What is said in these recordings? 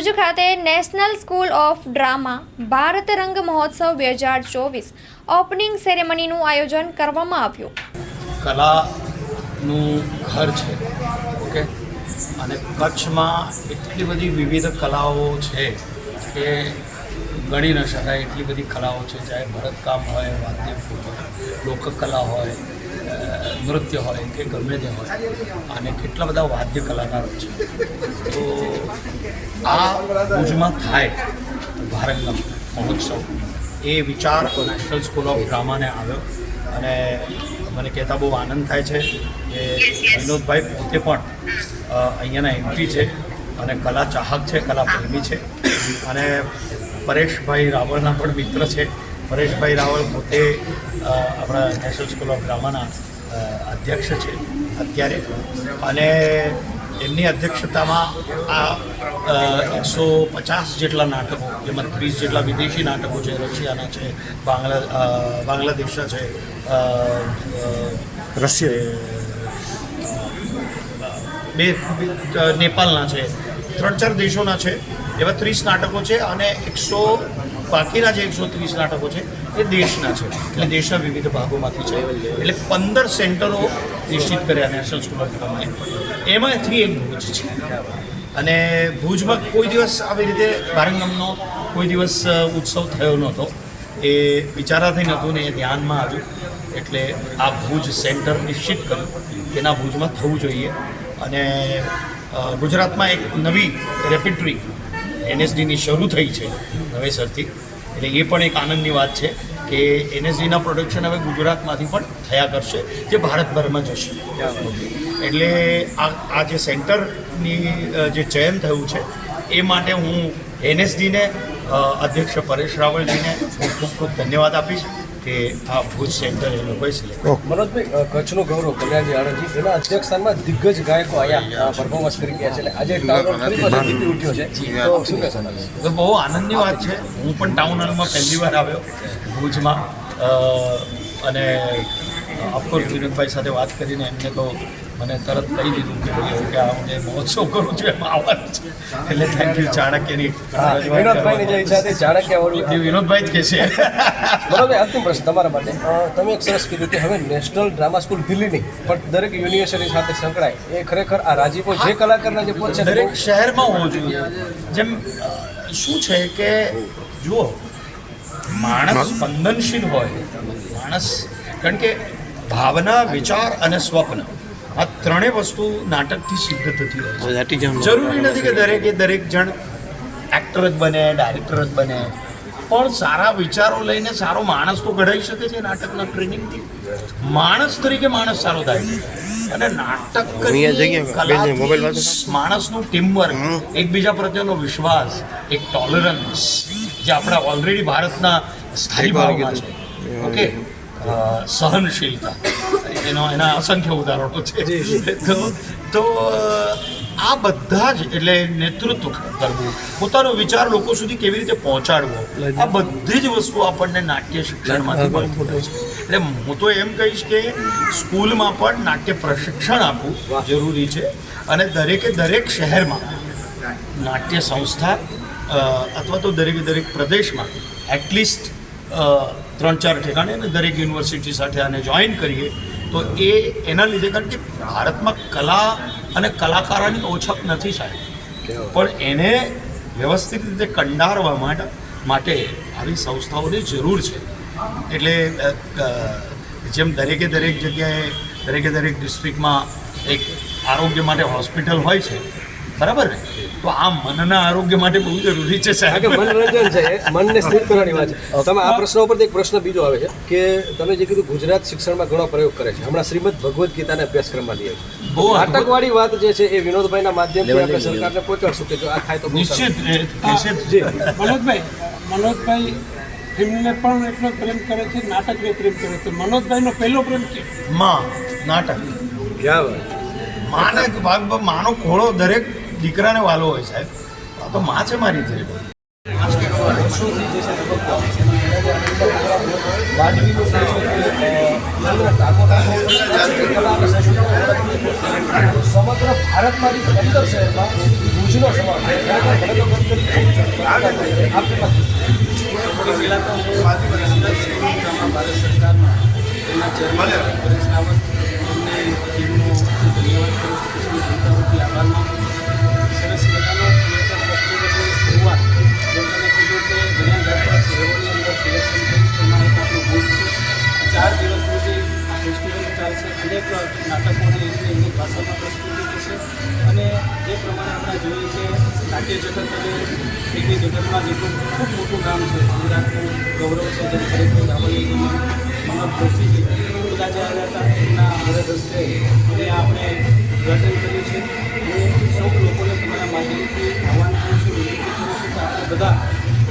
ભુજ ખાતે national school of drama Bharat Rang Mahotsav બે હજાર ચોવીસ ઓપનિંગ સેરેમનીનું આયોજન કરવામાં આવ્યું. કલાનું ઘર છે, ઓકે? અને કચ્છમાં એટલી બધી વિવિધ કલાઓ છે કે ગણી ન શકાય, એટલી બધી કલાઓ છે, ચાહે ભરતકામ હોય વાદ્યફૂલ હોય, લોકકલા હોય નૃત્ય હોય કે ગમે તે હોય, અને કેટલા બધા વાદ્ય કલાકારો છે. તો આ ભુજમાં થાય ભારતનો મહોત્સવ. એ વિચાર નેશનલ સ્કૂલ ઓફ ડ્રામાને આવ્યો. અને મને કહેતા બહુ આનંદ થાય છે કે વિનોદભાઈ પોતે પણ અહીંયાના એમપી છે અને કલા ચાહક છે, કલા પ્રેમી છે. અને પરેશભાઈ રાવળના પણ મિત્ર છે. પરેશભાઈ રાવળ પોતે આપણા નેશનલ સ્કૂલ ઓફ ડ્રામાના અધ્યક્ષ છે અત્યારે. અને એમની અધ્યક્ષતામાં આ એકસો પચાસ જેટલા નાટકો જેમાં ત્રીસ જેટલા વિદેશી નાટકો છે રશિયાના છે બાંગ્લા બાંગ્લાદેશના છે અ, બે નેપાલના નેપાળના છે. ત્રણ ચાર દેશોના છે. એવા ત્રીસ નાટકો છે અને એકસો બાકીના જે એકસો ત્રીસ નાટકો છે એ દેશના છે. એટલે દેશના વિવિધ ભાગોમાંથી છે. એટલે પંદર સેન્ટરો નિશ્ચિત કર્યા નેશનલ સ્કૂલ ઓફ ડ્રામાએ એમાંથી એક ભુજ છે. અને ભુજમાં કોઈ દિવસ આવી રીતે ભારંગમનો કોઈ દિવસ ઉત્સવ થયો નહોતો. એ વિચારાથી નહોતું ને એ ધ્યાનમાં આવ્યું. એટલે આ ભુજ સેન્ટર નિશ્ચિત કર્યું. તેના ભુજમાં થવું જોઈએ. અને ગુજરાતમાં એક નવી રેપિટરી એનએસડીની શરૂ થઈ છે નવેસરથી. એટલે એ પણ એક આનંદની વાત છે કે એનએસડીના પ્રોડક્શન હવે ગુજરાતમાંથી પણ થયા કરશે, જે ભારતભરમાં જશે. એટલે આ આ જે સેન્ટરની જે ચયન થયું છે, એ માટે હું એનએસડીને અધ્યક્ષ પરેશ રાવલજીને હું ખૂબ ખૂબ ધન્યવાદ આપીશ. કે આ ભુજ સેન્ટર એ લોકોએ સિલેક્ટ મનોજભાઈ કચ્છનું ગૌરવ કલ્યાણજી આણંદજી એના અધ્યક્ષ સ્થાનમાં દિગ્ગજ ગાયકો અહીંયા પરફોર્મન્સ કરી ગયા છે. એટલે આજે ટાઉન હોલ ફરી ઉઠ્યો છે. તો શું કહેશો? તો બહુ આનંદની વાત છે. હું પણ ટાઉન હોલમાં પહેલી વાર આવ્યો ભુજમાં. અને ઓફકોર્સ વિનોદભાઈ સાથે વાત કરીને એમને તો મને તરત કહી દીધું કે ભાઈ એવું કે આ હું જે મહોત્સવ કરું છું એમાં આવવાનું છે. એટલે થેન્ક યુ ચાણક્યની વિનોદભાઈની જે ઈચ્છા હતી ચાણક્ય એ વિનોદભાઈ જ કે છે. બરાબર અંતિમ પ્રશ્ન તમારા માટે. તમે એક સરસ કીધું કે હવે નેશનલ ડ્રામા સ્કૂલ દિલ્હી નહીં પણ દરેક યુનિવર્સિટી સાથે સંકળાય. એ ખરેખર આ રાજીપો જે કલાકારના જે પોત છે દરેક શહેરમાં હોવું જોઈએ. જેમ શું છે કે જુઓ માણસ સ્પંદનશીલ હોય માણસ કારણ કે ભાવના વિચાર અને સ્વપ્ન આ ત્રણેય વસ્તુ નાટકથી સિદ્ધ થતી હોય છે. જરૂરી નથી કે દરેકે દરેક જણ એક્ટર જ બને ડાયરેક્ટર જ બને. પણ સારા વિચારો લઈને સારો માણસ તો ઘડાઈ શકે છે નાટકના ટ્રેનિંગથી માણસ તરીકે માણસ સારો થાય છે. અને નાટક માણસનું ટીમવર્ક એકબીજા પ્રત્યેનો વિશ્વાસ એક ટોલરન્સ જે આપણા ઓલરેડી ભારતના સ્થાયી ભાવમાં છે. ઓકે સહનશીલતા. એનો એના અસંખ્ય ઉદાહરણો છે. તો તો આ બધા જ એટલે નેતૃત્વ કરવું પોતાનો વિચાર લોકો સુધી કેવી રીતે પહોંચાડવો આ બધી જ વસ્તુ આપણને નાટ્ય શિક્ષણમાંથી મળતી હોય છે. એટલે હું તો એમ કહીશ કે સ્કૂલમાં પણ નાટ્ય પ્રશિક્ષણ આપવું જરૂરી છે અને દરેકે દરેક શહેરમાં નાટ્ય સંસ્થા અથવા તો દરેકે દરેક પ્રદેશમાં એટલીસ્ટ ત્રણ ચાર ઠેકાણે અને દરેક યુનિવર્સિટી સાથે આને જોઈન કરીએ તો એ એના લીધે કારણ કે ભારતમાં કલા અને કલાકારોની ઓછપ નથી સાહેબ. પણ એને વ્યવસ્થિત રીતે કંડારવા માટે માટે આવી સંસ્થાઓની જરૂર છે. એટલે જેમ દરેકે દરેક જગ્યાએ દરેકે દરેક ડિસ્ટ્રિક્ટમાં એક આરોગ્ય માટે હોસ્પિટલ હોય છે. બરાબર? ને તો આ મનના આરોગ્ય માટે બહુ જરૂરી છે કે સાહેબ મનોરંજન છે મનને સ્થિર કરવાની વાત છે. તમે આ પ્રશ્ન ઉપર એક પ્રશ્ન બીજો આવે છે કે તમે જે કીધું ગુજરાત શિક્ષણમાં ઘણો પ્રયોગ કરે છે. હમણાં શ્રીમદ ભગવદ્ ગીતાને અભ્યાસક્રમમાં લઈએ છે બહુ અદ્ભુત. વાત જે છે એ વિનોદભાઈના માધ્યમથી આપણે સરકારને પહોંચાડશું કે જો આ થાય તો. નિશ્ચિત મનોજભાઈ મનોજભાઈ ફિલ્મને પણ એટલો પ્રેમ કરે છે નાટકને પ્રેમ કરે છે. મનોજભાઈનો પહેલો પ્રેમ છે માં નાટક. માને ભાગ માનો ખોળો દરેક દીકરાને વાલો હોય સાહેબ. આ તો માં છે મારી થઈ સમગ્ર ભારતમાંથી પંદર શહેરમાં ભુજનો સમાજ ભારત સરકારમાં એમના ચેરમેન પરેશ રાવત એમની ટીમનો ધન્યવાદ કરું છું. આભાર માનું છું ભાષામાં પ્રસ્તુતિ થશે. અને જે પ્રમાણે આપણે જોઈએ કે નાટ્ય જગત અને ફિલ્મી જગતમાં જેટલું ખૂબ મોટું નામ છે, ગુજરાતનું ગૌરવ છે જેમ ખરેખર રાવલીજી મનોજ જોશીજી બધા જે આવ્યા હતા, એમના વરદ હસ્તે અને આપણે ઉદ્ઘાટન કર્યું છે. હું સૌ લોકોને તમારા માધ્યમથી આહવાન કરું છું, વિનંતી કરું છું કે આપણે બધા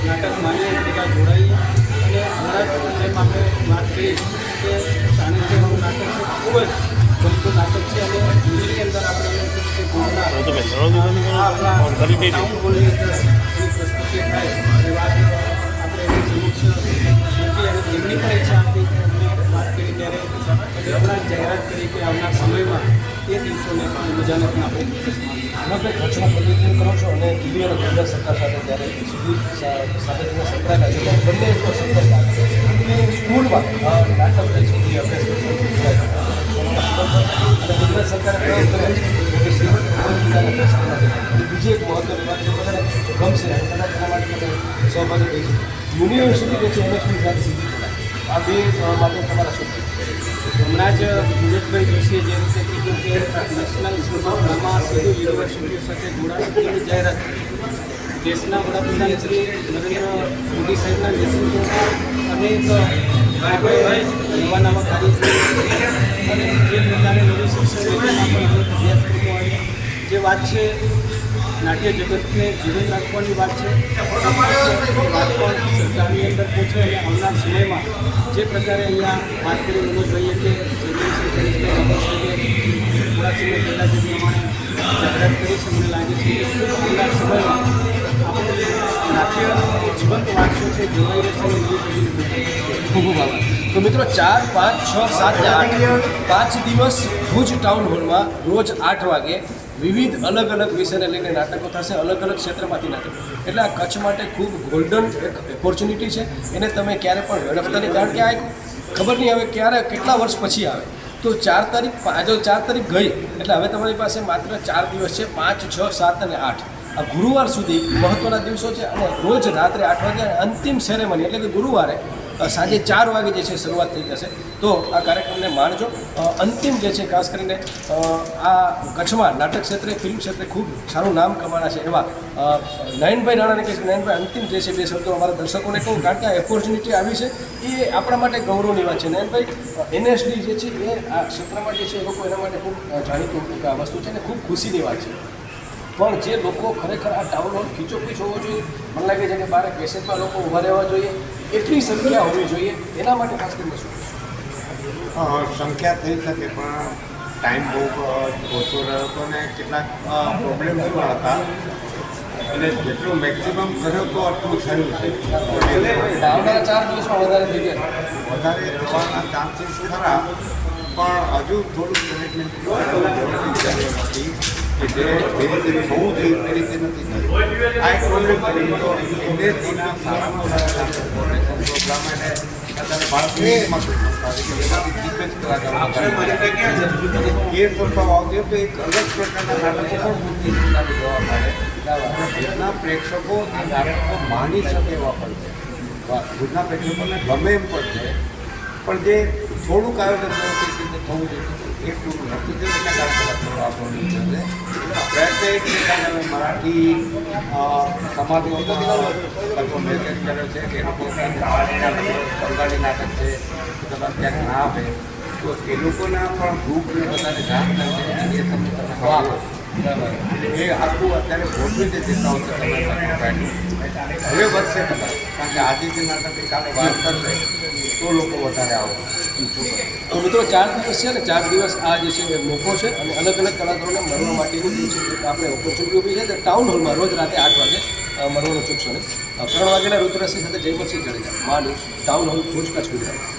નાટક માનીએ બધા જોડાઈએ. અને હમણાં જેમ આપણે વાત કરી કે ચાણક્યનું નાટક છે, ખૂબ જ ગમતું નાટક છે. અને કે અમને વાત કરી જાહેરાત કરી કે સમયમાં તે દિવસોને પણ મજાને પણ આપણે. આમાં કંઈ કરો છો અને કેન્દ્ર સરકાર સાથે ત્યારે સાથે તમે સંકળાયેલા છો બંને કે સ્કૂલમાં નાટક છે ગુજરાત ગુજરાત સરકારે પ્રયાસ કર્યો છે કે શ્રીમદ ભગવદ્ ગીતાના દર્શન માટે અને બીજી એક મહત્વની વાત જે બધાને ગમશે અને કદાચ એના માટે તમે સહભાગી થઈ છે યુનિવર્સિટી જે છે એમએસની સાથે સીધી જોડાય આ બે અ, માટે તમારા શું કહેવું? હમણાં જ વિવેકભાઈ જોશીએ જે રીતે કીધું કે નેશનલ સ્કૂલ ઓફ ડ્રામા સીધું યુનિવર્સિટીઓ સાથે જોડાશે તેની જાહેરાત કરી. દેશના વડાપ્રધાન શ્રી નરેન્દ્ર મોદી સાહેબના નેતૃત્વમાં અનેક આપણે નવા નવા કાર્યક્રમો અને જે પ્રકારે નવી શિક્ષણ નીતિમાં પણ અનેક અભ્યાસક્રમો આવ્યા જે વાત છે, નાટ્ય જગતને જીવન રાખવાની વાત છે વાત પણ સરકારની અંદર પહોંચે અને આવનાર સમયમાં જે પ્રકારે અહીંયા વાત કરી કે જમીન શ્રી કનિષ્ઠભાઈ થોડા સમય પહેલાં જે જાહેરાત કરી છે, મને લાગે છે કે આવનાર સમયમાં આપણે તો મિત્રો ચાર, પાંચ, છ, સાત, આઠ, પાંચ દિવસ ભુજ ટાઉન હોલમાં રોજ આઠ વાગે વિવિધ અલગ અલગ વિષયને લઈને નાટકો થશે, અલગ અલગ ક્ષેત્રમાંથી નાટકો. એટલે આ કચ્છ માટે ખૂબ ગોલ્ડન એક ઓપોર્ચ્યુનિટી છે. એને તમે ક્યારે પણ વેડફતા નહીં. કારણ કે આ ખબર નહીં હવે ક્યારે, કેટલા વર્ષ પછી આવે. તો ચાર તારીખ આજે ચાર તારીખ ગઈ, એટલે હવે તમારી પાસે માત્ર ચાર દિવસ છે. પાંચ, છ, સાત અને આઠ. આ ગુરુવાર સુધી મહત્ત્વના દિવસો છે અને રોજ રાત્રે આઠ વાગે અંતિમ સેરેમની એટલે કે ગુરુવારે સાંજે ચાર વાગે જે છે શરૂઆત થઈ જશે. તો આ કાર્યક્રમને માણજો. અંતિમ જે છે ખાસ કરીને આ કચ્છમાં નાટક ક્ષેત્રે ફિલ્મ ક્ષેત્રે ખૂબ સારું નામ કમાણા છે એવા નયનભાઈ રાણાને કહીશ. નયનભાઈ, અંતિમ જે છે બે શબ્દો અમારા દર્શકોને કહું, કારણ કે આ ઓપોર્ચ્યુનિટી આવી છે. એ આપણા માટે ગૌરવની વાત છે. નયનભાઈ એનએસડી જે છે એ આ ક્ષેત્રમાં જે છે એ લોકો એના માટે ખૂબ જાણીતું આ વસ્તુ છે અને ખૂબ ખુશીની વાત છે. પણ જે લોકો ખરેખર આ ટાઉન હોલ ખીચોખીચ હોવો જોઈએ મને લાગે છે કે બાર પેસેજમાં લોકો ઊભા રહેવા જોઈએ એટલી સંખ્યા હોવી જોઈએ એના માટે ખાસ કરીને શું સંખ્યા થઈ શકે પણ ટાઈમ બહુ ઓછો રહ્યો હતો અને કેટલાક પ્રોબ્લેમ્સ પણ હતા. એટલે જેટલું મેક્સિમમ કર્યો તો આટલું થયું છે. આવનારા ચાર દિવસમાં વધારે થઈ ગયા. વધારે થવાના ચાન્સીસ ખરા પણ હજુ થોડું મેનેજમેન્ટ જરૂરી હતી કે રીતે નથી આ એક સારામાં સારા એને એ સંસ્થાઓ આવતી તો એક અલગ પ્રકારના મૂર્તિ જોવા મળે જેના પ્રેક્ષકો એ નાટકો માની શકે એવા પણ છે ભુજના પ્રેક્ષકોને ગમે એમ પણ છે પણ જે થોડુંક આયોજન થવું જોઈએ નીચે છે પ્રયત્ન એ અમે મરાઠી અ, સમાજનો કલ્પો મેસેજ છે કે લોકો બંગાળી નાટક છે કદાચ ક્યાંક ના આપે તો એ લોકોના પણ ગ્રુપને બધાને જાણ કરે એ તમે એટલે એ આખું અત્યારે ગોઠવી દે હવે વધશે કદાચ, કારણ કે એ કાલે વાત કરશે, તો લોકો વધારે આવે. તો મિત્રો, ચાર દિવસ છે ને, ચાર દિવસ આ જે છે એ મોકો છે અને અલગ અલગ કલાકારોને મળવા માટેનું જે છે આપણે ઓપોર્ચ્યુનિટી ઊભી છે. તે ટાઉન હોલમાં રોજ રાતે આઠ વાગે મળવાનું ચૂકશો ને ત્રણ વાગ્યાના રુદ્રસિંહ સાથે જયપતસિંહ જાડેજા માનું ટાઉન હોલ ભુજ કચ્છ ગુજરાત.